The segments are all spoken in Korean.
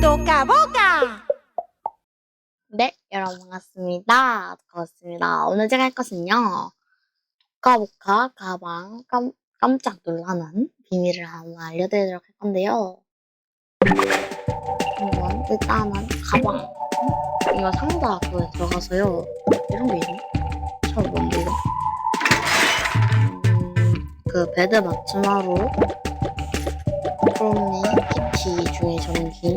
Toca boca. 네, 여러분 반갑습니다. 반갑습니다. 오늘 제가 할 것은요. 보카보카 가방 깜, 깜짝 놀라는 비밀을 한번 알려드리도록 할 건데요. 한번 일단은 가방 이거 상자 그에 들어가서요. 이런 게 있네. 처음 뭔데 이거? 음, 그 베드 맞춤하루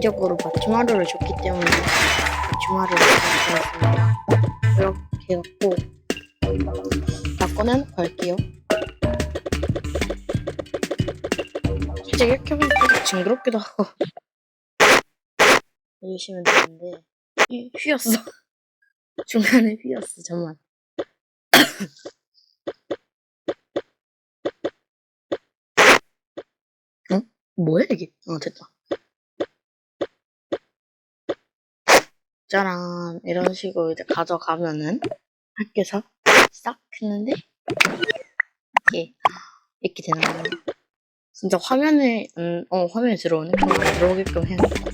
개인적으로 맞춤하루를 줬기 때문에 주말을 가져왔습니다. 이렇게 해갖고 라꺼는 걸게요. 살짝 이렇게 하면 좀 징그럽기도 하고 보시면 되는데 휘- 휘었어. 중간에 휘었어. 잠만. 어? 뭐야 이게? 어 됐다. 짜란 이런 식으로 이제 가져가면은 학교에서 싹 했는데 이게 이렇게 되는 거예요. 진짜 화면에 음, 어 화면에. 그럼 안 들어오게끔 해야겠다.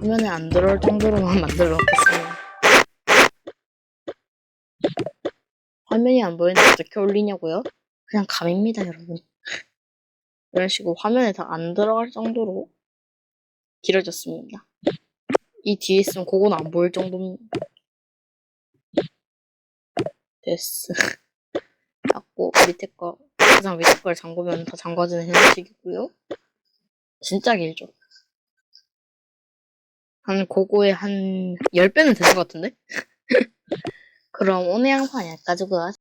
화면에 안 들어올 정도로만 만들어 놓겠습니다. 화면이 안 보이는데 어떻게 올리냐고요? 그냥 감입니다, 여러분. 이런 식으로 화면에 다 안 들어갈 정도로 길어졌습니다. 이 뒤에 있으면 그건 안 보일 정도입니다. 됐어. 닫고 밑에 거 가장 밑에 걸 잠그면 다 잠궈지는 형식이고요. 진짜 길죠. 한 그거에 한 10배는 되는 것 같은데? 그럼 오늘 영상 여기까지고요.